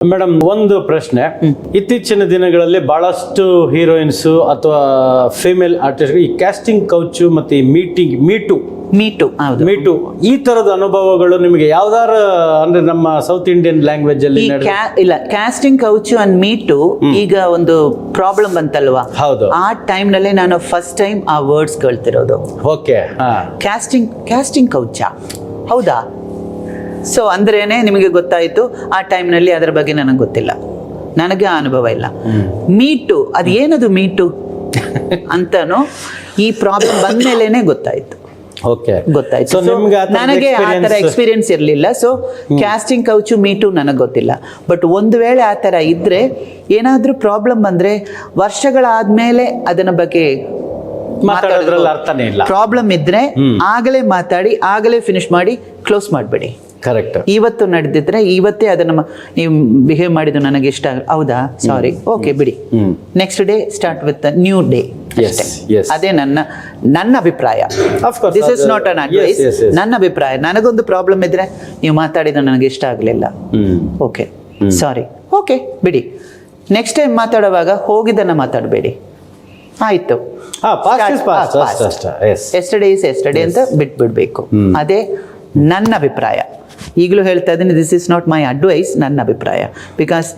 Madam ಒಂದು ಪ್ರಶ್ನೆ. ಇತ್ತೀಚಿನ ದಿನಗಳಲ್ಲಿ ಬಹಳಷ್ಟು ಹೀರೋಯಿನ್ಸ್ ಅಥವಾ ಫಿಮೇಲ್ ಆರ್ಟಿಸ್ಟ್ ಈ ಕ್ಯಾಸ್ಟಿಂಗ್ ಕೌಚು ಮತ್ತೆ ಈ meeting me too me too ಹೌದು. ಮೀಟು ಈ ತರದ ಅನುಭವಗಳು ನಿಮಗೆ ಯಾವ್ದಾರ ಅಂದ್ರೆ ನಮ್ಮ ಸೌತ್ ಇಂಡಿಯನ್ ಲ್ಯಾಂಗ್ವೇಜ್ ಅಲ್ಲಿ ಈ ನಡೆದ- ಕ್ಯಾ- ಇಲ್ಲ ಕ್ಯಾಸ್ಟಿಂಗ್ ಕೌಚು ಅಂಡ್ ಮೀಟು ಈಗ ಒಂದು ಪ್ರಾಬ್ಲಮ್ ಬಂತಲ್ವಾ ಹೌದು. ಆ ಟೈಮ್ನಲ್ಲಿ ನಾನು ಫಸ್ಟ್ ಟೈಮ್ ಆ ವರ್ಡ್ಸ್ ಕೇಳ್ತಿರೋದು. ಓಕೆ ಹಾ. ಕ್ಯಾಸ್ಟಿಂಗ್ ಕ್ಯಾಸ್ಟಿಂಗ್ ಕೌಚ ಹೌದಾ? ಸೊ ಅಂದ್ರೇನೆ ನಿಮಗೆ ಗೊತ್ತಾಯಿತು ಆ ಟೈಮ್ನಲ್ಲಿ ಅದರ ಬಗ್ಗೆ ನನಗೆ ಗೊತ್ತಿಲ್ಲ. ನನಗೆ ಆ ಅನುಭವ ಇಲ್ಲ. ಮೀಟು ಅದು ಏನದು ಮೀಟು? ಅಂತನೂ ಈ ಪ್ರಾಬ್ಲಮ್ ಬಂದ್ಮೇಲೆನೆ ಗೊತ್ತಾಯ್ತು. ಓಕೆ. ಗೊತ್ತಾಯ್ತು. ನನಗೆ ಆ ತರ ಎಕ್ಸ್ಪೀರಿಯನ್ಸ್ ಇರಲಿಲ್ಲ. ಸೊ ಕ್ಯಾಸ್ಟಿಂಗ್ ಕೌಚು ಮೀಟು ನನಗೆ ಗೊತ್ತಿಲ್ಲ. ಬಟ್ ಒಂದು ವೇಳೆ ಆ ತರ ಇದ್ರೆ ಏನಾದ್ರೂ ಪ್ರಾಬ್ಲಮ್ ಬಂದರೆ ವರ್ಷಗಳಾದ್ಮೇಲೆ ಅದನ್ನ ಬಗ್ಗೆ ಮಾತಾಡೋದ್ರಲ್ಲಿ ಅರ್ಥನೇ ಇಲ್ಲ. ಪ್ರಾಬ್ಲಮ್ ಇದ್ರೆ ಆಗಲೇ ಮಾತಾಡಿ ಆಗಲೇ ಫಿನಿಶ್ ಮಾಡಿ ಕ್ಲೋಸ್ ಮಾಡಬೇಡಿ. ಕರೆಕ್ಟ್ ಇವತ್ತು ನಡೆದಿದ್ರೆ ಇವತ್ತೇ ಅದನ್ನ ನೀವು ಬಿಹೇವ್ ಮಾಡಿದ್ದು ನನಗೆ ಇಷ್ಟ ಹೌದಾ? ಸಾರಿ ಓಕೆ ಬಿಡಿ. Next day start with new day. ಅದೇ ನನ್ನ ನನ್ನ ಅಭಿಪ್ರಾಯ. This is not an advice. ನನ್ನ ಅಭಿಪ್ರಾಯ. ನನಗೊಂದು ಪ್ರಾಬ್ಲಮ್ ಇದ್ರೆ ನೀವು ಮಾತಾಡಿದ ನನಗೆ ಇಷ್ಟ ಆಗಲಿಲ್ಲ. ಓಕೆ ಸಾರಿ ಓಕೆ ಬಿಡಿ. ನೆಕ್ಸ್ಟ್ ಟೈಮ್ ಮಾತಾಡುವಾಗ ಹೋಗಿದ್ದನ್ನ ಮಾತಾಡಬೇಡಿ. ಆಯ್ತು. ಎಸ್ಟರ್ಡೇ ಇಸ್ ಎಸ್ಟರ್ಡೇ ಅಂತ ಬಿಟ್ಬಿಡ್ಬೇಕು. ಅದೇ ನನ್ನ ಅಭಿಪ್ರಾಯ. ಈಗಲೂ ಹೇಳ್ತಾ ಇದ್ದೀನಿ this is not my advice ನನ್ನ ಅಭಿಪ್ರಾಯ. ಬಿಕಾಸ್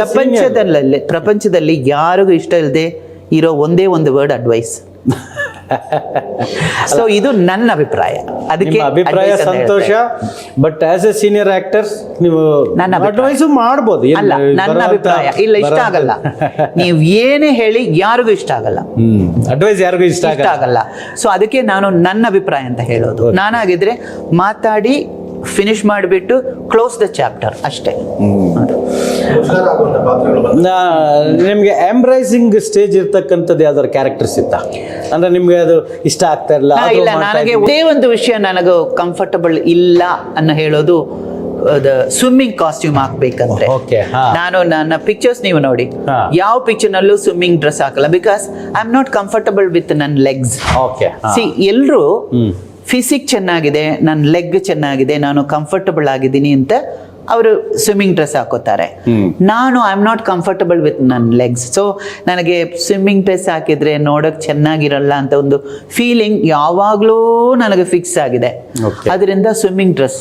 ಪ್ರಪಂಚದಲ್ಲಿ ಪ್ರಪಂಚದಲ್ಲಿ ಯಾರಿಗೂ ಇಷ್ಟ ಇಲ್ಲದೆ ಇರೋ ಒಂದೇ ಒಂದು ವರ್ಡ್ ಅಡ್ವೈಸ್ ಸೊ ಇದು ನನ್ನ ಅಭಿಪ್ರಾಯ. ಅದಕ್ಕೆ ಅಭಿಪ್ರಾಯ ಸಂತೋಷ but as a senior actors ನೀವು ನನ್ನ ಅಡ್ವೈಸ್ ಮಾಡ್ಬೋದು. ಅಲ್ಲ ನನ್ನ ಅಭಿಪ್ರಾಯ. ಇಲ್ಲ ಇಷ್ಟ ಆಗಲ್ಲ. ನೀವು ಏನೇ ಹೇಳಿ ಯಾರಿಗೂ ಇಷ್ಟ ಆಗಲ್ಲ. ಅಡ್ವೈಸ್ ಯಾರಿಗೂ ಇಷ್ಟ ಆಗಲ್ಲ. ಸೊ ಅದಕ್ಕೆ ನಾನು ನನ್ನ ಅಭಿಪ್ರಾಯ ಅಂತ ಹೇಳೋದು. ನಾನಾಗಿದ್ರೆ ಮಾತಾಡಿ ಫಿನಿಶ್ ಮಾಡಿಬಿಟ್ಟು ಕ್ಲೋಸ್ ದ ಚಾಪ್ಟರ್ ಅಷ್ಟೇ. ನಿಮ್ಗೆ ಎಂಬ್ರೈಸಿಂಗ್ ಸ್ಟೇಜ್ ಇರ್ತಕ್ಕಂಥದ್ದು ಯಾವ್ದಾದ್ರು ಕ್ಯಾರೆಕ್ಟರ್ಸ್ ಇತ್ತ? ಅಂದ್ರೆ ನಿಮ್ಗೆ ಅದು ಇಷ್ಟ ಆಗ್ತಾ ಇಲ್ಲ ಇಲ್ಲ ನನಗೆ. ಒಂದೇ ಒಂದು ವಿಷಯ ನನಗೆ ಕಂಫರ್ಟಬಲ್ ಇಲ್ಲ ಅನ್ನೋ ಹೇಳೋದು ಸ್ವಿಮ್ಮಿಂಗ್ ಕಾಸ್ಟ್ಯೂಮ್ ಹಾಕ್ಬೇಕಂದ್ರೆ. ನಾನು ನನ್ನ ಪಿಕ್ಚರ್ಸ್ ನೀವು ನೋಡಿ. ಯಾವ ಪಿಕ್ಚರ್ ನಲ್ಲೂ ಸ್ವಿಮ್ಮಿಂಗ್ ಡ್ರೆಸ್ ಹಾಕಲ್ಲ because I am not comfortable with ನನ್ನ ಲೆಗ್ಸ್ ಓಕೆ ಸಿ ಎಲ್ಲರೂ. ಫಿಸಿಕ್ ಚೆನ್ನಾಗಿದೆ ನನ್ನ ಲೆಗ್ ಚೆನ್ನಾಗಿದೆ ನಾನು ಕಂಫರ್ಟಬಲ್ ಆಗಿದ್ದೀನಿ ಅಂತ ಅವರು ಸ್ವಿಮ್ಮಿಂಗ್ ಡ್ರೆಸ್ ಹಾಕೋತಾರೆ. ನಾನು I am not comfortable with ನನ್ನ ಲೆಗ್ಸ್ ಸೊ ನನಗೆ ಸ್ವಿಮ್ಮಿಂಗ್ ಡ್ರೆಸ್ ಹಾಕಿದ್ರೆ ನೋಡೋಕೆ ಚೆನ್ನಾಗಿರಲ್ಲ ಅಂತ ಒಂದು ಫೀಲಿಂಗ್ ಯಾವಾಗಲೂ ನನಗೆ ಫಿಕ್ಸ್ ಆಗಿದೆ. ಅದರಿಂದ ಸ್ವಿಮ್ಮಿಂಗ್ ಡ್ರೆಸ್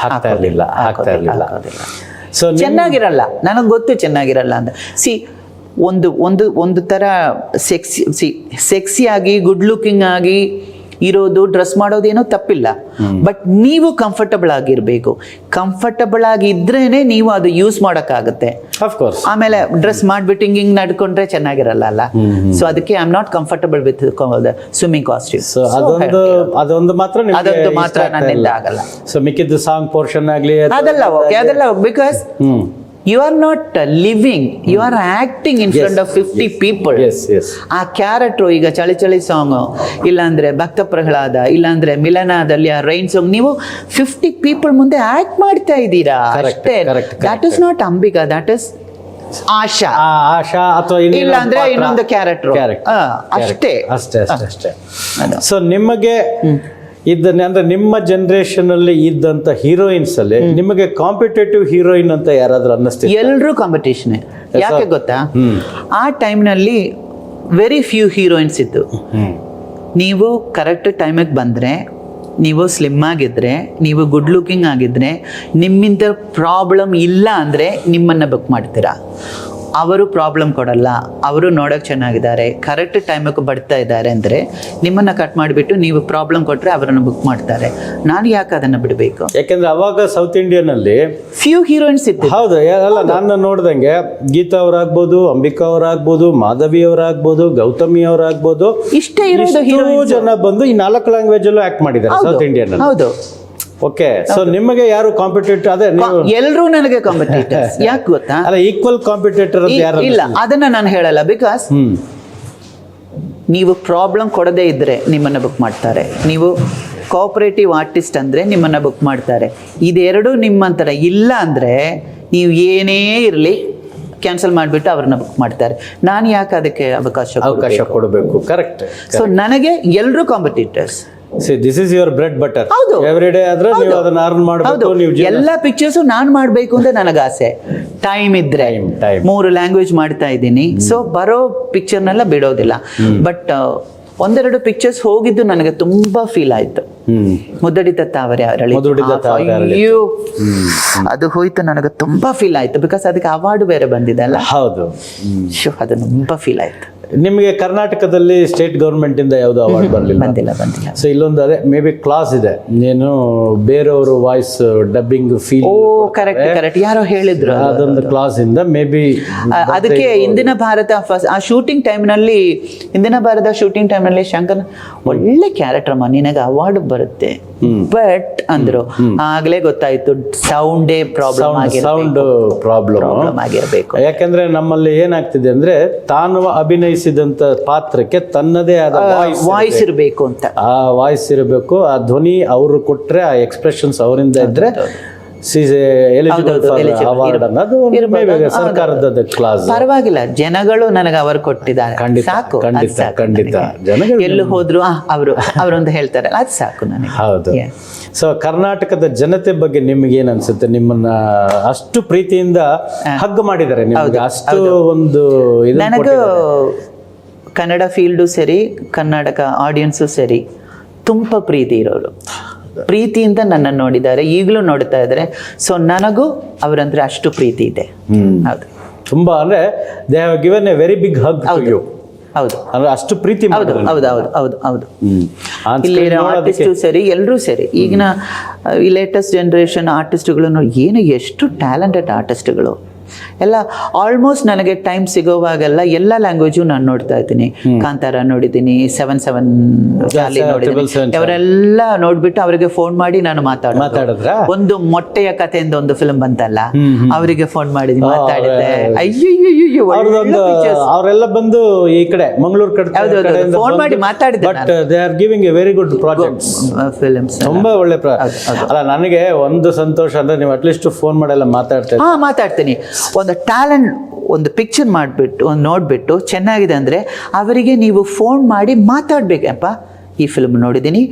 ಹಾಕ್ತಾ ಇರ್ಲಿಲ್ಲ, ಹಾಕ್ತಾ ಇರ್ಲಿಲ್ಲ. ಸೊ ಚೆನ್ನಾಗಿರಲ್ಲ ನನಗೆ ಗೊತ್ತು ಚೆನ್ನಾಗಿರಲ್ಲ ಅಂತ. ಸಿ ಒಂದು ಒಂದು ಒಂದು ಥರ ಸೆಕ್ಸಿ ಸಿ ಸೆಕ್ಸಿ ಆಗಿ ಗುಡ್ ಲುಕಿಂಗ್ ಆಗಿ ಇರೋದು ಡ್ರೆಸ್ ಮಾಡೋದೇನೋ ತಪ್ಪಿಲ್ಲ. ಬಟ್ ನೀವು ಕಂಫರ್ಟಬಲ್ ಆಗಿರಬೇಕು. ಕಂಫರ್ಟಬಲ್ ಆಗಿದ್ರೇನೆ ನೀವು ಅದು ಯೂಸ್ ಮಾಡೋಕ್ಕಾಗುತ್ತೆ. ಆಫ್ ಕೋರ್ಸ್ ಆಮೇಲೆ ಡ್ರೆಸ್ ಮಾಡ್ಬಿಟ್ಟು ಹಿಂಗೆ ಹಿಂಗೆ ನಡ್ಕೊಂಡ್ರೆ ಚೆನ್ನಾಗಿರಲ್ಲ ಅಲ್ಲ? ಸೊ ಅದಕ್ಕೆ I am not comfortable with swimming costume so ಅದೊಂದು ಅದೊಂದು ಮಾತ್ರ ಅದೊಂದು ಮಾತ್ರ ನನ್ನಿಂದ ಆಗಲ್ಲ. ಸೊ ಮಿಕ್ಕಿದ್ದು ಸಾಂಗ್ ಪೋರ್ಷನ್ ಆಗಲಿ ಅದೆಲ್ಲ ಓಕೆ ಅದೆಲ್ಲ because you are not living you are acting in front of fifty people ಆ ಕ್ಯಾರೆಕ್ಟ್ರು ಈಗ ಚಳಿ ಚಳಿ ಸಾಂಗು ಇಲ್ಲಾಂದ್ರೆ ಭಕ್ತ ಪ್ರಹ್ಲಾದ ಇಲ್ಲಾಂದ್ರೆ ಮಿಲನದಲ್ಲಿ ಆ ರೈನ್ ಸಾಂಗ್ ನೀವು ಫಿಫ್ಟಿ ಪೀಪಲ್ ಮುಂದೆ ಆಕ್ಟ್ ಮಾಡ್ತಾ ಇದ್ದೀರಾ ಅಷ್ಟೇ. correct, that is not Ambika that is Asha. Asha ಅಥವಾ ಇಲ್ಲಾಂದ್ರೆ ಇನ್ನೊಂದು ಕ್ಯಾರೆಕ್ಟ್ರು Correct. ಅಷ್ಟೇ. ಅಷ್ಟೇ ಅಷ್ಟೇ. ಸೊ ನಿಮಗೆ ಇದ್ದನ್ನ ಅಂದರೆ ನಿಮ್ಮ ಜನರೇಷನ್ ಅಲ್ಲಿ ಇದ್ದಂತ ಹೀರೋಯಿನ್ಸ್ ಅಲ್ಲಿ ನಿಮಗೆ ಕಾಂಪಿಟೇಟಿವ್ ಹೀರೋಯಿನ್ ಅಂತ ಯಾರಾದರೂ ಅನ್ನಿಸ್ತೀವಿ ಎಲ್ಲರೂ ಕಾಂಪಿಟೇಷನ್ ಯಾಕೆ ಗೊತ್ತಾ. ಆ ಟೈಮ್ನಲ್ಲಿ ವೆರಿ ಫ್ಯೂ ಹೀರೋಯಿನ್ಸ್ ಇತ್ತು. ನೀವು ಕರೆಕ್ಟ್ ಟೈಮಿಗೆ ಬಂದರೆ ನೀವು ಸ್ಲಿಮ್ ಆಗಿದ್ರೆ ನೀವು ಗುಡ್ ಲುಕಿಂಗ್ ಆಗಿದ್ರೆ ನಿಮ್ಮಿಂದ ಪ್ರಾಬ್ಲಮ್ ಇಲ್ಲ ಅಂದರೆ ನಿಮ್ಮನ್ನು ಬುಕ್ ಮಾಡ್ತೀರಾ? ಅವರು ಪ್ರಾಬ್ಲಮ್ ಕೊಡಲ್ಲ ಅವರು ನೋಡೋಕೆ ಚೆನ್ನಾಗಿದ್ದಾರೆ ಕರೆಕ್ಟ್ ಟೈಮಿಗೆ ಬರ್ತಾ ಇದ್ದಾರೆ ಅಂದರೆ ನಿಮ್ಮನ್ನು ಕಟ್ ಮಾಡಿಬಿಟ್ಟು ನೀವು ಪ್ರಾಬ್ಲಮ್ ಕೊಟ್ಟರೆ ಅವರನ್ನು ಬುಕ್ ಮಾಡ್ತಾರೆ. ನಾನು ಯಾಕೆ ಅದನ್ನು ಬಿಡಬೇಕು? ಯಾಕೆಂದ್ರೆ ಅವಾಗ ಸೌತ್ ಇಂಡಿಯನಲ್ಲಿ ಫ್ಯೂ ಹೀರೋಯಿನ್ಸ್ ಇತ್ತು ಹೌದು ಅಲ್ಲ ನಾನು ನೋಡ್ದಂಗೆ ಗೀತಾ ಅವರಾಗ್ಬೋದು ಅಂಬಿಕಾ ಅವರಾಗ್ಬೋದು ಮಾಧವಿ ಅವರಾಗ್ಬೋದು ಗೌತಮಿ ಅವರಾಗ್ಬೋದು ಇಷ್ಟೇ ಇರೋದು ಜನ ಬಂದು ಈ ನಾಲ್ಕು ಲ್ಯಾಂಗ್ವೇಜಲ್ಲೂ ಆ್ಯಕ್ಟ್ ಆಕ್ಟ್ ಮಾಡಿದ್ದಾರೆ ಸೌತ್ ಇಂಡಿಯನ್ ಹೌದು. ಓಕೆ ಸೊ ನಿಮಗೆ ಯಾರು ಕಾಂಪಿಟೇಟರ್ ಅದೇ ನೀವು ಎಲ್ಲರೂ ನನಗೆ ಕಾಂಪಿಟೇಟರ್ಸ್ ಯಾಕೆ ಗೊತ್ತಾ? ಅಲ್ಲ ಈಕ್ವಲ್ ಕಾಂಪಿಟೇಟರ್ ಇಲ್ಲ ಅದನ್ನ ನಾನು ಹೇಳಲ್ಲ ಬಿಕಾಸ್ ನೀವು ಪ್ರಾಬ್ಲಮ್ ಕೊಡದೇ ಇದ್ದರೆ ನಿಮ್ಮನ್ನು ಬುಕ್ ಮಾಡ್ತಾರೆ. ನೀವು ಕೋಆಪರೇಟಿವ್ ಆರ್ಟಿಸ್ಟ್ ಅಂದರೆ ನಿಮ್ಮನ್ನು ಬುಕ್ ಮಾಡ್ತಾರೆ. ಇದೆರಡು ನಿಮ್ಮಂತರ ಇಲ್ಲ ಅಂದರೆ ನೀವು ಏನೇ ಇರಲಿ ಕ್ಯಾನ್ಸಲ್ ಮಾಡಿಬಿಟ್ಟು ಅವ್ರನ್ನ ಬುಕ್ ಮಾಡ್ತಾರೆ. ನಾನು ಯಾಕೆ ಅದಕ್ಕೆ ಅವಕಾಶ ಅವಕಾಶ ಕೊಡಬೇಕು? ಕರೆಕ್ಟ್ ಸೊ ನನಗೆ ಎಲ್ಲರೂ competitors see this is your bread butter ಹೌದು. ಎವ್ರಿ ಡೇ ಆದ್ರೆ ನೀವು ಅದನ್ನ ಅರ್ನ್ ಹೌದು. ಮಾಡಬೇಕು ನೀವು ಎಲ್ಲ ಪಿಕ್ಚರ್ಸ್ ನಾನ್ ಮಾಡಬೇಕು ಅಂತ ನನಗೆ ಆಸೆ. ಟೈಮ್ ಇದ್ರೆ. ಮೂರು ಲ್ಯಾಂಗ್ವೇಜ್ ಮಾಡ್ತಾ ಇದ್ದೀನಿ. ಸೊ ಬರೋ ಪಿಕ್ಚರ್ನೆಲ್ಲ ಬಿಡೋದಿಲ್ಲ. ಬಟ್ ಒಂದೆರಡು ಪಿಕ್ಚರ್ಸ್ ಹೋಗಿದ್ದು ನನಗೆ ತುಂಬಾ ಫೀಲ್ ಆಯ್ತು. ಮುದ್ದಡಿ ತಾವರೆ ಅರಳಿ. ಅಯ್ಯೋ ಅದು ಹೋಯ್ತು ನನಗೆ ತುಂಬಾ ಫೀಲ್ ಆಯ್ತು. ಬಿಕಾಸ್ ಅದಕ್ಕೆ ಅವಾರ್ಡ್ ಬೇರೆ ಬಂದಿದೆ ಅಲ್ಲ. ಹೌದು. ಅದು ತುಂಬಾ ಫೀಲ್ ಆಯ್ತು. ನಿಮಗೆ ಕರ್ನಾಟಕದಲ್ಲಿ ಸ್ಟೇಟ್ ಗೌರ್ಮೆಂಟ್ ಇಂದ ಯಾವ್ದು ಅವಾರ್ಡ್ ಬರಲಿಲ್ಲ? ಬಂದಿಲ್ಲ ಬಂದಿಲ್ಲ. ಸೊ ಇಲ್ಲೊಂದು ಅದೇ ಮೇ ಬಿ ಕ್ಲಾಸ್ ಇದೆ. ನೀನು ಬೇರೆಯವರು voice dubbing feel oh correct correct ಯಾರೋ ಹೇಳಿದ್ರು ಅದೊಂದು ಕ್ಲಾಸ್ ಇಂದ ಮೇ ಬಿ ಅದಕ್ಕೆ ಇಂದಿನ ಭಾರತ ಫಸ್ಟ್ ಆ ಶೂಟಿಂಗ್ ಟೈಮ್ನಲ್ಲಿ ಇಂದಿನ ಭಾರತ ಶೂಟಿಂಗ್ ಟೈಮ್ನಲ್ಲಿ ಶಂಕರ್ ಒಳ್ಳೆ ಕ್ಯಾರೆಕ್ಟರ್ ಅಮ್ಮ. ನಿನಗೆ ಅವಾರ್ಡ್ ಬರುತ್ತೆ. ಬಟ್ ಅಂದ್ರು. ಆಗ್ಲೇ ಗೊತ್ತಾಯ್ತು ಸೌಂಡೇ ಪ್ರಾಬ್ಲಮ್ ಸೌಂಡ್ ಪ್ರಾಬ್ಲಮ್ ಆಗಿರ್ಬೇಕು. ಯಾಕಂದ್ರೆ ನಮ್ಮಲ್ಲಿ ಏನಾಗ್ತಿದೆ ಅಂದ್ರೆ ತಾನು ಅಭಿನಯಿಸಿದಂತ ಪಾತ್ರಕ್ಕೆ ತನ್ನದೇ ಆದ ವಾಯ್ಸ್ ವಾಯ್ಸ್ ಇರಬೇಕು. ಅಂತ. ಆ ವಾಯ್ಸ್ ಇರಬೇಕು ಆ ಧ್ವನಿ ಅವರು ಕೊಟ್ರೆ ಆ ಎಕ್ಸ್ಪ್ರೆಷನ್ಸ್ ಅವರಿಂದ ಇದ್ರೆ ಪರವಾಗಿಲ್ಲ. ಜನಗಳು ನನಗೆ ಅವರು ಕೊಟ್ಟಿದ್ದಾರೆ. ಸಾಕು ಖಂಡಿತ, ಎಲ್ಲೂ ಹೋದ್ರು ಅವರು ಅವರೊಂದು ಹೇಳ್ತಾರೆ. ಅದು ಸಾಕು ನನಗೆ. ಹೌದು. ಸೊ ಕರ್ನಾಟಕದ ಜನತೆ ಬಗ್ಗೆ ನಿಮ್ಗೆ ಏನ್ ಅನ್ಸುತ್ತೆ? ನಿಮ್ಮನ್ನ ಅಷ್ಟು ಪ್ರೀತಿಯಿಂದ ಹಗ್ ಮಾಡಿದ್ದಾರೆ ನಿಮ್ಗೆ. ಅಷ್ಟು ಒಂದು ನನಗೆ ನನಗೂ ಕನ್ನಡ ಫೀಲ್ಡು ಸರಿ ಕರ್ನಾಟಕ ಆಡಿಯನ್ಸು ಸರಿ ತುಂಬ ಪ್ರೀತಿ ಇರೋರು. ಪ್ರೀತಿಯಿಂದ ನನ್ನನ್ನು ನೋಡಿದ್ದಾರೆ. ಈಗಲೂ ನೋಡ್ತಾ ಇದ್ದಾರೆ. ಸೊ ನನಗೂ ಅವರಂದ್ರೆ ಅಷ್ಟು ಪ್ರೀತಿ ಇದೆ. ಹೌದು. ತುಂಬಾ ಅಂದ್ರೆ they have given a very big hug to you ಹೌದು. ಅಂದ್ರೆ ಅಷ್ಟು ಪ್ರೀತಿ ಹೌದು ಹೌದು ಹೌದು ಹೌದು ಹೌದು. ಇಲ್ಲಿ ಆರ್ಟಿಸ್ಟು ಸರಿ ಎಲ್ಲರೂ ಸರಿ. ಈಗಿನ ಈ ಲೇಟೆಸ್ಟ್ ಜನ್ರೇಷನ್ ಆರ್ಟಿಸ್ಟ್ಗಳು ಏನು ಎಷ್ಟು ಟ್ಯಾಲೆಂಟೆಡ್ ಆರ್ಟಿಸ್ಟ್ಗಳು ಎಲ್ಲ ಆಲ್ಮೋಸ್ಟ್ ನನಗೆ ಟೈಮ್ ಸಿಗೋವಾಗೆಲ್ಲ ಎಲ್ಲ ಲ್ಯಾಂಗ್ವೇಜು ನಾನು ನೋಡ್ತಾ ಇದ್ದೀನಿ. ಕಾಂತಾರ ನೋಡಿದ್ದೀನಿ ಸೆವೆನ್ ಸೆವೆನ್ ನೋಡಿದ್ದೀನಿ. ಅವರೆಲ್ಲ ನೋಡ್ಬಿಟ್ಟು ಅವರಿಗೆ ಫೋನ್ ಮಾಡಿ ನಾನು ಮಾತಾಡೋದು. ಮಾತಾಡಿದ್ರಾ? ಒಂದು ಮೊಟ್ಟೆಯ ಕಥೆಯಿಂದ ಒಂದು ಫಿಲ್ಮ್ ಬಂತಲ್ಲ ಅವರಿಗೆ ಫೋನ್ ಮಾಡಿದ್ವಿ ಆ, ಮಾತಾಡಿದ್ದೆ. ಅಯ್ಯೋ ಅವರೆಲ್ಲ ಬಂದು ಈ ಕಡೆ ಮಂಗಳೂರು ಕಡೆ. Phone ಮಾಡಿ ಮಾತಾಡಿದ್ದೆ but they are giving a very good projects films ತುಂಬಾ ಒಳ್ಳೆ ಅಲ್ಲ ನನಗೆ ಒಂದು ಸಂತೋಷ ಅಂದ್ರೆ ನೀವು ಅಟ್ಲೀಸ್ಟ್ ಫೋನ್ ಮಾಡೆಲ್ಲ ಮಾತಾಡ್ತೀನಿ ಮಾತಾಡ್ತೀನಿ. ಒಂದು ಟ್ಯಾಲೆಂಟ್ ಒಂದು ಪಿಕ್ಚರ್ ಮಾಡಿಬಿಟ್ಟು ಒಂದು ನೋಡಿಬಿಟ್ಟು ಚೆನ್ನಾಗಿದೆ ಅಂದರೆ ಅವರಿಗೆ ನೀವು ಫೋನ್ ಮಾಡಿ ಮಾತಾಡ್ಬೇಕಪ್ಪ. ಈ ಫಿಲ್ಮ್ ನೋಡಿದ್ದೀನಿ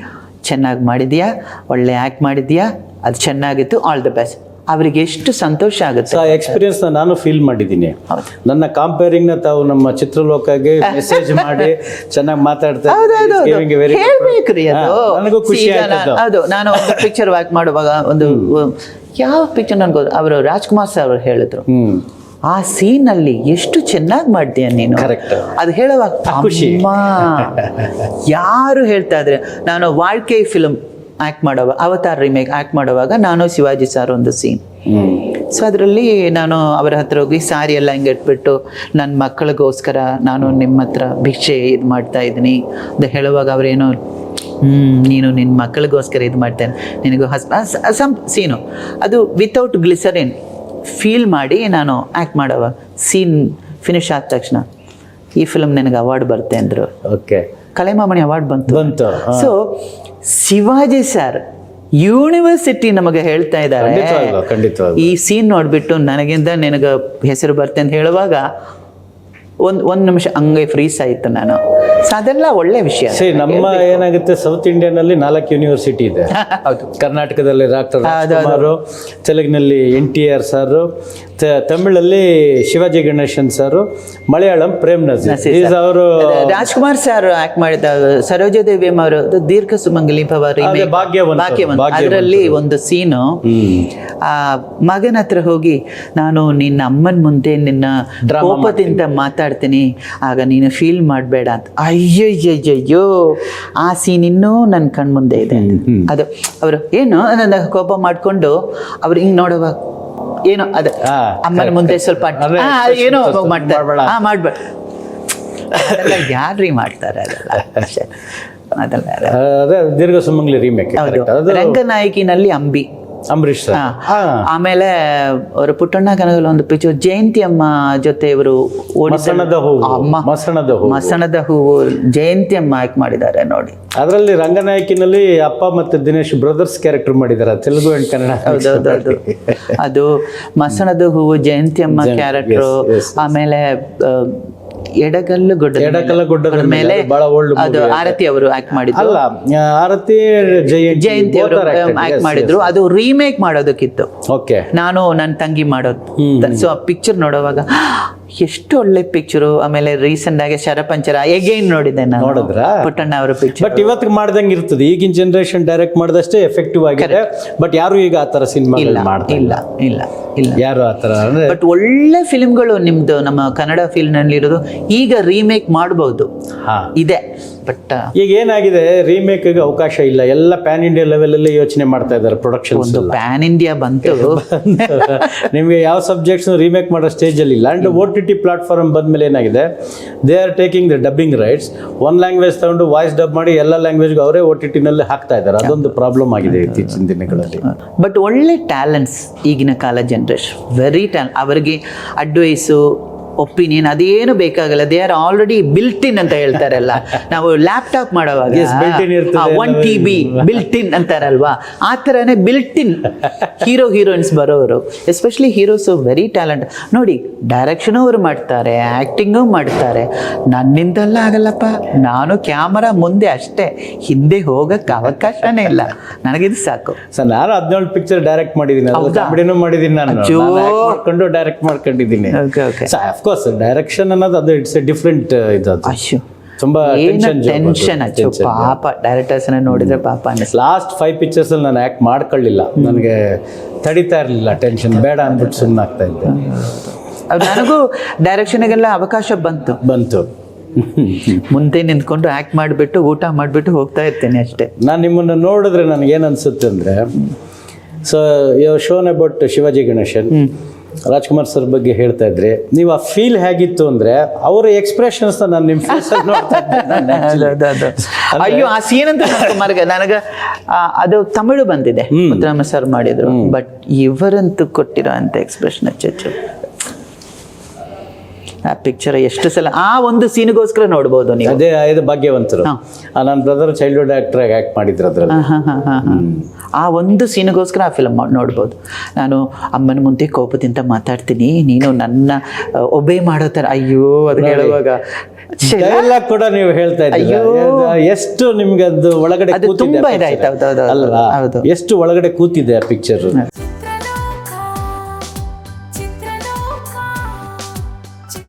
ಚೆನ್ನಾಗಿ ಮಾಡಿದ್ಯಾ? ಒಳ್ಳೆ ಆ್ಯಕ್ಟ್ ಮಾಡಿದ್ಯಾ? ಅದು ಚೆನ್ನಾಗಿತ್ತು ಆಲ್ ದ ಬೆಸ್ಟ್ ಅವರಿಗೆ ಎಷ್ಟು ಸಂತೋಷ ಆಗುತ್ತೆ. ಆ ಎಕ್ಸ್ಪೀರಿಯನ್ಸ್ ನಾನು ಫೀಲ್ ಮಾಡಿದ್ದೀನಿ. ನನ್ನ ಕಾಂಪೇರಿಂಗ್ನ ತಾವು ನಮ್ಮ ಚಿತ್ರಲೋಕಗೆ ಮೆಸೇಜ್ ಮಾಡಿ ಚೆನ್ನಾಗಿ ಮಾತಾಡ್ತಾ ಹೌದೌದು giving a ಹೇಳ್ಬೇಕ್ರಿ ಅದು. ನನಗೂ ಖುಷಿ ಹೌದು ನಾನು ಒಂದು ಪಿಕ್ಚರ್ ವಾಕ್ ಮಾಡುವಾಗ ಒಂದು ಯಾವ ಪಿಕ್ಚರ್ ನನ್ಗೆ ಅವರು ರಾಜ್ಕುಮಾರ್ ಸರ್ ಅವರು ಹೇಳಿದ್ರು. ಆ ಸೀನ್ ಅಲ್ಲಿ ಎಷ್ಟು ಚೆನ್ನಾಗಿ ಮಾಡಿದ್ಯಾ ನೀನು. ಅದು ಹೇಳುವಾಗ ಖುಷಿ. ಯಾರು ಹೇಳ್ತಾ ಇದ್ರೆ ನಾನು ವಾಳ್ಕೆ ಫಿಲ್ಮ್ ಆಕ್ಟ್ ಮಾಡುವಾಗ ಅವತಾರ್ ರಿಮೇಕ್ ಆಕ್ಟ್ ಮಾಡುವಾಗ ನಾನು ಶಿವಾಜಿ ಸರ್ ಒಂದು ಸೀನ್ ಸೊ ಅದರಲ್ಲಿ ನಾನು ಅವರ ಹತ್ರ ಹೋಗಿ ಸಾರಿ ಎಲ್ಲ ಹಿಂಗೆ ಇಟ್ಬಿಟ್ಟು ನನ್ನ ಮಕ್ಕಳಿಗೋಸ್ಕರ ನಾನು ನಿಮ್ಮ ಹತ್ರ ಭಿಕ್ಷೆ ಇದು ಮಾಡ್ತಾ ಇದ್ದೀನಿ. ಅಂತ ಹೇಳುವಾಗ ಅವರೇನೋ ನೀನು ನಿನ್ನ ಮಕ್ಕಳಿಗೋಸ್ಕರ ಇದು ಮಾಡ್ತೇನೆ. ನಿನಗೂ ಹಸ್ ಸಮ್ ಸೀನು. ಅದು ವಿತೌಟ್ ಗ್ಲಿಸರಿನ್ ಫೀಲ್ ಮಾಡಿ ನಾನು ಆ್ಯಕ್ಟ್ ಮಾಡವ. ಸೀನ್ ಫಿನಿಶ್ ಆದ ತಕ್ಷಣ ಈ ಫಿಲ್ಮ್ ನಿನಗೆ ಅವಾರ್ಡ್ ಬರುತ್ತೆ ಅಂದರು. ಓಕೆ ಕಲೆಮಾಮಣಿ ಅವಾರ್ಡ್ ಬಂತು. ಬಂತು. ಸೊ ಶಿವಾಜಿ ಸರ್ ಯೂನಿವರ್ಸಿಟಿ ನಮಗೆ ಹೇಳ್ತಾ ಇದ್ದಾರೆ. ಈ ಸೀನ್ ನೋಡ್ಬಿಟ್ಟು ನನಗಿಂದ ನಿನಗೆ ಹೆಸರು ಬರ್ತೆ ಅಂತ ಹೇಳುವಾಗ ಒಂದು ಒಂದು ನಿಮಿಷ ಹಂಗೆ ಫ್ರೀಸ್ ಆಯಿತು ನಾನು. ಸೊ ಅದೆಲ್ಲ ಒಳ್ಳೆ ವಿಷಯ. ಸರಿ ನಮ್ಮ ಏನಾಗುತ್ತೆ ಸೌತ್ ಇಂಡಿಯಾನಲ್ಲಿ ನಾಲ್ಕು ಯೂನಿವರ್ಸಿಟಿ ಇದೆ. ಹೌದು. ಕರ್ನಾಟಕದಲ್ಲಿ ಡಾಕ್ಟರ್ ರಾಜ್ಕುಮಾರ್ ತೆಲುಗಿನಲ್ಲಿ ಎನ್ ಟಿ ಆರ್ ಸರ್ ತಮಿಳಲ್ಲಿ ಶಿವಾಜಿ ಗಣೇಶನ್ ಸರ್ ಮಲಯಾಳಂ ಪ್ರೇಮ್ ನಜೀರ್. ಅವರು ರಾಜ್ಕುಮಾರ್ ಸರ್ ಆಕ್ಟ್ ಮಾಡಿದ ಸರೋಜದೇವಿ ಅವರು ದೀರ್ಘ ಸುಮಂಗಲಿ ಭವ. ಅದರಲ್ಲಿ ಒಂದು ಸೀನು. ಆ ಮಗನ ಹತ್ರ ಹೋಗಿ ನಾನು ನಿನ್ನ ಅಮ್ಮನ ಮುಂದೆ ನಿನ್ನ ಕೋಪದಿಂದ ಮಾತಾಡ್ತೀನಿ. ಆಗ ನೀನು ಫೀಲ್ ಮಾಡಬೇಡ ಅಂತ. ಅಯ್ಯಯ್ಯಯ್ಯಯ್ಯೋ ಆ ಸೀನ್ ಇನ್ನೂ ನನ್ನ ಕಣ್ಮುಂದೆ ಇದೆ. ಅದು ಅವರು ಏನು? ನನ್ನ ಕೋಪ ಮಾಡಿಕೊಂಡು ಅವ್ರು ಹಿಂಗೆ ನೋಡುವಾಗ ಏನೋ ಅದೇ. ಅಮ್ಮನ ಮುಂದೆ ಸ್ವಲ್ಪ ಏನೋ ಮಾಡ್ತಾರೆ. ಮಾಡ್ಬೇಡ. ಹಾ ಮಾಡ್ಬೇಡ. ಯಾರ್ರೀ ಮಾಡ್ತಾರೆ ಅದೆಲ್ಲ? ಅದೆಲ್ಲ ಅದೇ ದೀರ್ಘ ಸುಮಂಗ್ಲಿ ರೀಮೇಕ್ ರಂಗನಾಯಕಿನಲ್ಲಿ ಅಂಬಿ. ಅಂಬರೀಶ್. ಆಮೇಲೆ ಅವರು ಪುಟ್ಟಣ್ಣ ಕನಗಲ್ ಒಂದು ಪಿಕ್ಚರ್ ಜಯಂತಿ ಅಮ್ಮ ಜೊತೆ ಇವರು ಮಸಣದ ಹೂವು. ಮಸಣದ ಹೂವು. ಮಸಣದ ಹೂವು. ಜಯಂತಿ ಅಮ್ಮ ಆಯ್ಕೆ ಮಾಡಿದ್ದಾರೆ ನೋಡಿ. ಅದರಲ್ಲಿ ರಂಗನಾಯಕಿನಲ್ಲಿ ಅಪ್ಪ ಮತ್ತೆ ದಿನೇಶ್ ಬ್ರದರ್ಸ್ ಕ್ಯಾರೆಕ್ಟರ್ ಮಾಡಿದ್ದಾರೆ ತೆಲುಗು ಅಂಡ್ ಕನ್ನಡ ಹೌದೌದೌದು ಅದು ಮಸಣದ ಹೂವು ಜಯಂತಿ ಅಮ್ಮ ಕ್ಯಾರೆಕ್ಟರ್. ಆಮೇಲೆ ಎಡಗಲ್ಲು ಗುಡ್ಡ ಎಡಕಲ್ಲ ಗುಡ್ಡದ ಮೇಲೆ. ಬಹಳ ಒಳ್ಳೆ ಅದು ಆರತಿ ಅವರು ಆಕ್ಟ್ ಮಾಡಿದ್ರು ಅಲ್ಲ ಆರತಿ ಜಯಂತಿ ಅವರು ಆಕ್ಟ್ ಮಾಡಿದ್ರು. ಅದು ರೀಮೇಕ್ ಮಾಡೋದಕ್ಕಿತ್ತು. ಓಕೆ ನಾನು ನನ್ನ ತಂಗಿ ಮಾಡೋದು. ಸೊ ಆ ಪಿಕ್ಚರ್ ನೋಡುವಾಗ ಎಷ್ಟು ಒಳ್ಳೆ ಪಿಕ್ಚರು ಆಮೇಲೆ ರೀಸೆಂಟ್ ಆಗಿ ಶರಪಂಚರ ಎಗೈನ್ ನೋಡಿದ್ದೆ ನಾನು. ನೋಡಿದ್ರಾ? ಪುಟ್ಟಣ್ಣ ಅವರ ಪಿಕ್ಚರ್ ಬಟ್ ಇವತ್ತಿಗೆ ಮಾಡ್ದಂಗೆ ಇರ್ತದೆ. ಈಗಿನ ಜನರೇಷನ್ ಡೈರೆಕ್ಟ್ ಮಾಡಿದಷ್ಟೇ ಎಫೆಕ್ಟಿವ್ ಆಗಿದೆ. ಬಟ್ ಯಾರು ಈಗ ಆ ಥರ ಸಿನಿಮಾ ಇಲ್ಲ? ಇಲ್ಲ ಇಲ್ಲ. ಇಲ್ಲ. ಯಾರು ಆ ಥರ? ಬಟ್ ಒಳ್ಳೆ ಫಿಲ್ಮ್ಗಳು ನಿಮ್ದು ನಮ್ಮ ಕನ್ನಡ ಫಿಲ್ಮ್ನಲ್ಲಿ ಇರೋದು ಈಗ ರೀಮೇಕ್ ಮಾಡಬಹುದು ಹಾ. ಇದೆ. ಬಟ್ ಈಗ ಏನಾಗಿದೆ? ರೀಮೇಕ್ ಅವಕಾಶ ಇಲ್ಲ. ಎಲ್ಲ ಪ್ಯಾನ್ ಇಂಡಿಯಾ ಲೆವೆಲ್ ಅಲ್ಲಿ ಯೋಚನೆ ಮಾಡ್ತಾ ಇದ್ದಾರೆ ಪ್ರೊಡಕ್ಷನ್ ಒಂದು ಪ್ಯಾನ್ ಇಂಡಿಯಾ ಬಂತು. ನಿಮಗೆ ಯಾವ ಸಬ್ಜೆಕ್ಟ್ಸ್ ರೀಮೇಕ್ ಮಾಡೋ ಸ್ಟೇಜ್ ಅಲ್ಲಿ ಇಲ್ಲ. And O T T platform ಬಂದ್ಮೇಲೆ ಏನಾಗಿದೆ? They are taking the dubbing rights one language ತಗೊಂಡು ವಾಯ್ಸ್ ಡಬ್ ಮಾಡಿ ಎಲ್ಲ ಲ್ಯಾಂಗ್ವೇಜ್ಗೆ ಅವರೇ ಓ ಟಿ ಟಿನಲ್ಲಿ ಹಾಕ್ತಾ ಇದ್ದಾರೆ. ಅದೊಂದು ಪ್ರಾಬ್ಲಮ್ ಆಗಿದೆ ಇತ್ತೀಚಿನ ದಿನಗಳಲ್ಲಿ. ಬಟ್ ಒಳ್ಳೆ ಟ್ಯಾಲೆಂಟ್ಸ್ ಈಗಿನ ಕಾಲ ಜನರೇಷನ್ ವೆರಿ ಟ್ಯಾಲೆಂಟ್ ಅವರಿಗೆ ಅಡ್ವೈಸು ಒಪಿನಿಯನ್ ಅದೇನು ಬೇಕಾಗಲ್ಲ. They are already built in ಅಂತ ಹೇಳ್ತಾರಲ್ಲ. ನಾವು ಲ್ಯಾಪ್ಟಾಪ್ ಮಾಡುವಾಗ one T B built in ಅಂತಾರಲ್ವಾ? ಆ ಥರನೇ ಬಿಲ್ಟ್ ಇನ್ ಹೀರೋ ಹೀರೋಯಿನ್ಸ್ ಬರೋರು ಎಸ್ಪೆಷಲಿ ಹೀರೋಸ್ ವೆರಿ ಟ್ಯಾಲೆಂಟ್ ನೋಡಿ ಡೈರೆಕ್ಷನ್ ಅವರು ಮಾಡ್ತಾರೆ ಆ್ಯಕ್ಟಿಂಗು ಮಾಡ್ತಾರೆ. ನನ್ನಿಂದಲ್ಲ ಆಗಲ್ಲಪ್ಪ. ನಾನು ಕ್ಯಾಮರಾ ಮುಂದೆ ಅಷ್ಟೇ. ಹಿಂದೆ ಹೋಗಕ್ಕೆ ಅವಕಾಶನೇ ಇಲ್ಲ. ನನಗಿದು ಸಾಕು. ಸರ್ ನಾನು ಹದಿನೇಳು ಪಿಕ್ಚರ್ ಡೈರೆಕ್ಟ್ ಮಾಡಿದ್ದೀನಿ? ಕಾಮಿಡಿನೂ ಮಾಡಿದ್ದೀನಿ ನಾನು. ಮಾಡ್ಕೊಂಡು ಡೈರೆಕ್ಟ್ ಮಾಡ್ಕೊಂಡಿದ್ದೀನಿ. ಓಕೆ ಓಕೆ ಅಫ್ಕೋರ್ಸ್ ಡೈರೆಕ್ಷನ್ ಅನ್ನೋದು ಅದು ಇಟ್ಸ್ ಎ ಡಿಫ್ರೆಂಟ್ ಇದು ಅದು. ಅಯ್ಯೋ ತುಂಬಾ ಟೆನ್ಷನ್ ಅಚ್ಚು ಪಾಪ ಡೈರೆಕ್ಟರ್ಸ್ ನೋಡಿದ್ರೆ ಪಾಪ ಅನ್ನಿಸ್ತು ಲಾಸ್ಟ್ ಫೈವ್ ಪಿಕ್ಚರ್ಸ್ ಅಲ್ಲಿ ನಾನು ಆಕ್ಟ್ ಮಾಡ್ಕೊಳ್ಳಿಲ್ಲ. ನನಗೆ ತಡಿತಾ ಇರಲಿಲ್ಲ ಟೆನ್ಷನ್ ಬೇಡ ಅಂದ್ಬಿಟ್ಟು ಸುಮ್ಮನೆ ಆಗ್ತಾ ಇದ್ದೆ ನನಗೂ ಡೈರೆಕ್ಷನ್ಗೆಲ್ಲ ಅವಕಾಶ ಬಂತು. ಬಂತು. ಮುಂದೆ ನಿಂತ್ಕೊಂಡು ಆಕ್ಟ್ ಮಾಡಿಬಿಟ್ಟು ಊಟ ಮಾಡಿಬಿಟ್ಟು ಹೋಗ್ತಾ ಇರ್ತೇನೆ ಅಷ್ಟೇ. ನಾನು ನಿಮ್ಮನ್ನು ನೋಡಿದ್ರೆ ನನಗೇನು ಅನ್ಸುತ್ತೆ ಅಂದರೆ so you shown about Shivaji Ganesan. Rajkumar sir ಬಗ್ಗೆ ಹೇಳ್ತಾ ಇದ್ರಿ ನೀವು ಆ ಫೀಲ್ ಹೇಗಿತ್ತು ಅಂದ್ರೆ ಅವರ ಎಕ್ಸ್ಪ್ರೆಷನ್ಸ್ ನಾನು ನಿಮ್ಮ ಫೇಸಲ್ಲಿ ನೋಡ್ತಾ. ಅಯ್ಯೋ ಆ ಸೀನ್ ಅಂತ ರಾಜ್ಕುಮಾರ್ಗೆ ನನಗೆ ಅದು ತಮಿಳು ಬಂದಿದೆ ಮುದ್ರಾಮ ಸರ್ ಮಾಡಿದ್ರು. ಬಟ್ ಇವರಂತೂ ಕೊಟ್ಟಿರೋ ಅಂತ ಎಕ್ಸ್ಪ್ರೆಷನ್ ಅಚ್ಚು ಆ ಪಿಕ್ಚರ್ ಎಷ್ಟು ಸಲ ಆ ಒಂದು ಸೀನ್ಗೋಸ್ಕರ ನೋಡ್ಬೋದು ನೀವು. ಅದೇ ಇದು ಭಾಗ್ಯವಂತರು. ನನ್ನ ಬ್ರದರ್ ಚೈಲ್ಡ್ಹುಡ್ ಆಕ್ಟರ್ ಆಕ್ಟ್ ಮಾಡಿದ್ರು ಅದ್ರಲ್ಲಿ. ಹಾ. ಆ ಒಂದು ಸೀನ್ಗೋಸ್ಕರ ಆ ಫಿಲಮ್ ನೋಡ್ಬೋದು. ನಾನು ಅಮ್ಮನ ಮುಂದೆ ಕೋಪದಿಂದ ಮಾತಾಡ್ತೀನಿ ನೀನು ನನ್ನ ಒಬೇ ಮಾಡೋ ಥರ ಅಯ್ಯೋ ಅದು ಹೇಳುವಾಗ. ಡೈಲಾಗ್ ಕೂಡ ನೀವು ಹೇಳ್ತಾ ಇದ್ದೀರಾ? ಎಷ್ಟು ನಿಮ್ಗೆ ಅದು ಒಳಗಡೆ ತುಂಬಾ ಆ ಇದಾಯ್ತು, ಹೌದು, ಹೌದು, ಹೌದು. ಅಲ್ವಾ? ಹೌದು. ಎಷ್ಟು ಒಳಗಡೆ ಕೂತಿದೆ ಆ ಪಿಕ್ಚರ್